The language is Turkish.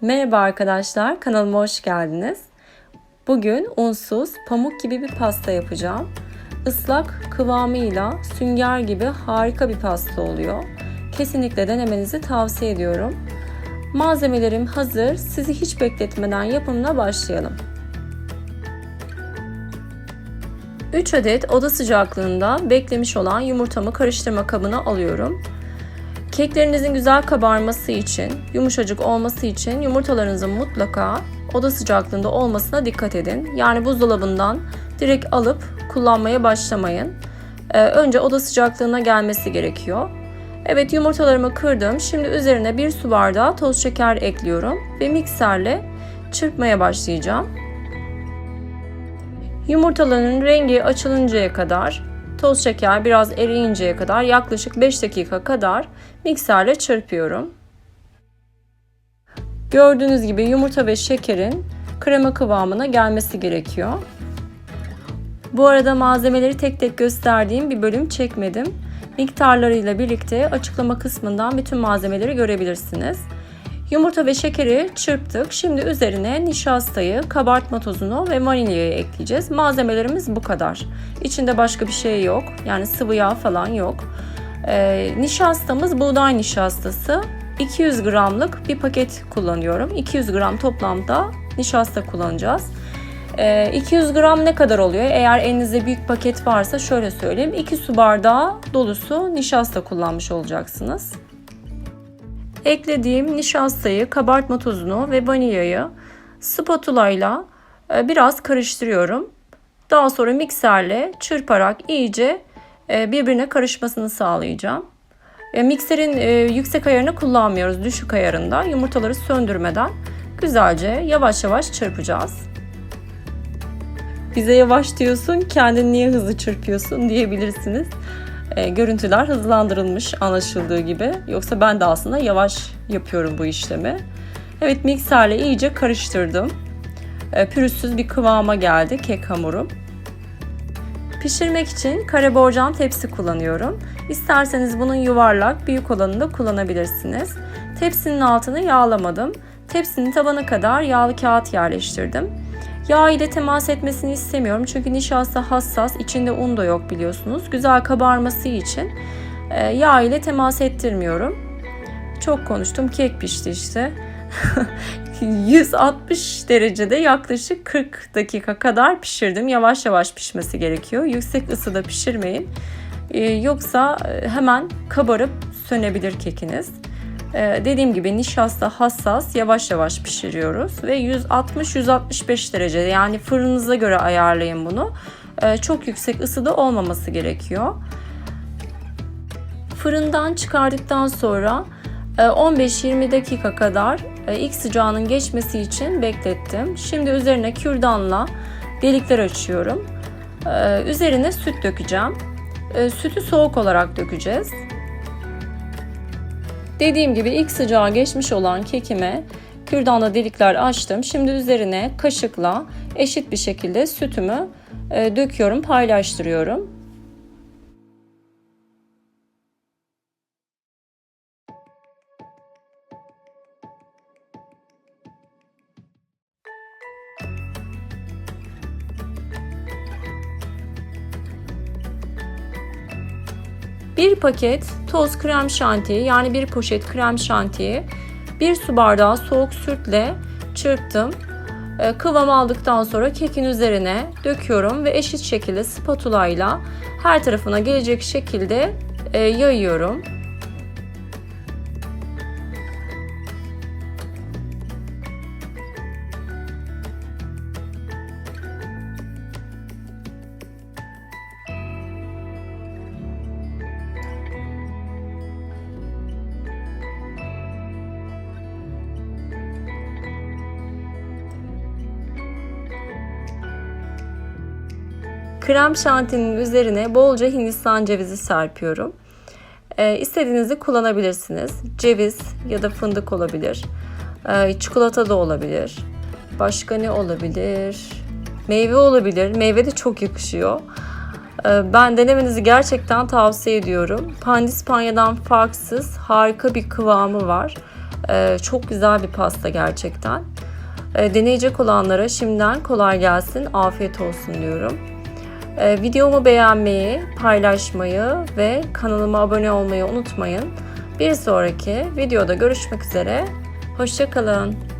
Merhaba arkadaşlar, kanalıma hoş geldiniz. Bugün unsuz, pamuk gibi bir pasta yapacağım. Islak kıvamıyla sünger gibi harika bir pasta oluyor. Kesinlikle denemenizi tavsiye ediyorum. Malzemelerim hazır. Sizi hiç bekletmeden yapımına başlayalım. 3 adet oda sıcaklığında beklemiş olan yumurtamı karıştırma kabına alıyorum. Keklerinizin güzel kabarması için, yumuşacık olması için yumurtalarınızın mutlaka oda sıcaklığında olmasına dikkat edin. Yani buzdolabından direkt alıp kullanmaya başlamayın. Ee, önce oda sıcaklığına gelmesi gerekiyor. Evet yumurtalarımı kırdım. Şimdi üzerine bir su bardağı toz şeker ekliyorum ve mikserle çırpmaya başlayacağım. Yumurtaların rengi açılıncaya kadar toz şeker biraz eriyinceye kadar yaklaşık 5 dakika kadar mikserle çırpıyorum. Gördüğünüz gibi yumurta ve şekerin krema kıvamına gelmesi gerekiyor. Bu arada malzemeleri tek tek gösterdiğim bir bölüm çekmedim. Miktarlarıyla birlikte açıklama kısmından bütün malzemeleri görebilirsiniz. Yumurta ve şekeri çırptık. Şimdi üzerine nişastayı, kabartma tozunu ve vanilyayı ekleyeceğiz. Malzemelerimiz bu kadar. İçinde başka bir şey yok. Yani sıvı yağ falan yok. Ee, nişastamız buğday nişastası. 200 gramlık bir paket kullanıyorum. 200 gram toplamda nişasta kullanacağız. Ee, 200 gram ne kadar oluyor? Eğer elinizde büyük paket varsa şöyle söyleyeyim. 2 su bardağı dolusu nişasta kullanmış olacaksınız. Eklediğim nişastayı, kabartma tozunu ve vanilyayı spatula ile biraz karıştırıyorum. Daha sonra mikserle çırparak iyice e, birbirine karışmasını sağlayacağım. E, mikserin e, yüksek ayarını kullanmıyoruz. Düşük ayarında yumurtaları söndürmeden güzelce yavaş yavaş çırpacağız. Bize yavaş diyorsun, kendin niye hızlı çırpıyorsun diyebilirsiniz e, görüntüler hızlandırılmış anlaşıldığı gibi. Yoksa ben de aslında yavaş yapıyorum bu işlemi. Evet mikserle iyice karıştırdım. E, pürüzsüz bir kıvama geldi kek hamurum. Pişirmek için kare borcam tepsi kullanıyorum. İsterseniz bunun yuvarlak, büyük olanını da kullanabilirsiniz. Tepsinin altını yağlamadım. Tepsinin tabanı kadar yağlı kağıt yerleştirdim. Yağ ile temas etmesini istemiyorum çünkü nişasta hassas, içinde un da yok biliyorsunuz. Güzel kabarması için e, yağ ile temas ettirmiyorum. Çok konuştum, kek pişti işte. 160 derecede yaklaşık 40 dakika kadar pişirdim. Yavaş yavaş pişmesi gerekiyor. Yüksek ısıda pişirmeyin. E, yoksa hemen kabarıp sönebilir kekiniz. Ee, dediğim gibi nişasta hassas yavaş yavaş pişiriyoruz ve 160-165 derece yani fırınınıza göre ayarlayın bunu. Ee, çok yüksek ısıda olmaması gerekiyor. Fırından çıkardıktan sonra 15-20 e, dakika kadar e, ilk sıcağının geçmesi için beklettim. Şimdi üzerine kürdanla delikler açıyorum. Ee, üzerine süt dökeceğim. Sütü soğuk olarak dökeceğiz. Dediğim gibi ilk sıcağı geçmiş olan kekime kürdanda delikler açtım. Şimdi üzerine kaşıkla eşit bir şekilde sütümü e, döküyorum, paylaştırıyorum. Bir paket toz krem şantiyi yani bir poşet krem şantiyi bir su bardağı soğuk sütle çırptım. Ee, kıvam aldıktan sonra kekin üzerine döküyorum ve eşit şekilde spatula ile her tarafına gelecek şekilde e, yayıyorum. Krem şantinin üzerine bolca hindistan cevizi serpiyorum. Ee, istediğinizi kullanabilirsiniz. Ceviz ya da fındık olabilir. Ee, çikolata da olabilir. Başka ne olabilir? Meyve olabilir. Meyve de çok yakışıyor. Ee, ben denemenizi gerçekten tavsiye ediyorum. Pandispanyadan farksız harika bir kıvamı var. Ee, çok güzel bir pasta gerçekten. Ee, deneyecek olanlara şimdiden kolay gelsin, afiyet olsun diyorum. Ee, videomu beğenmeyi, paylaşmayı ve kanalıma abone olmayı unutmayın. Bir sonraki videoda görüşmek üzere. Hoşçakalın.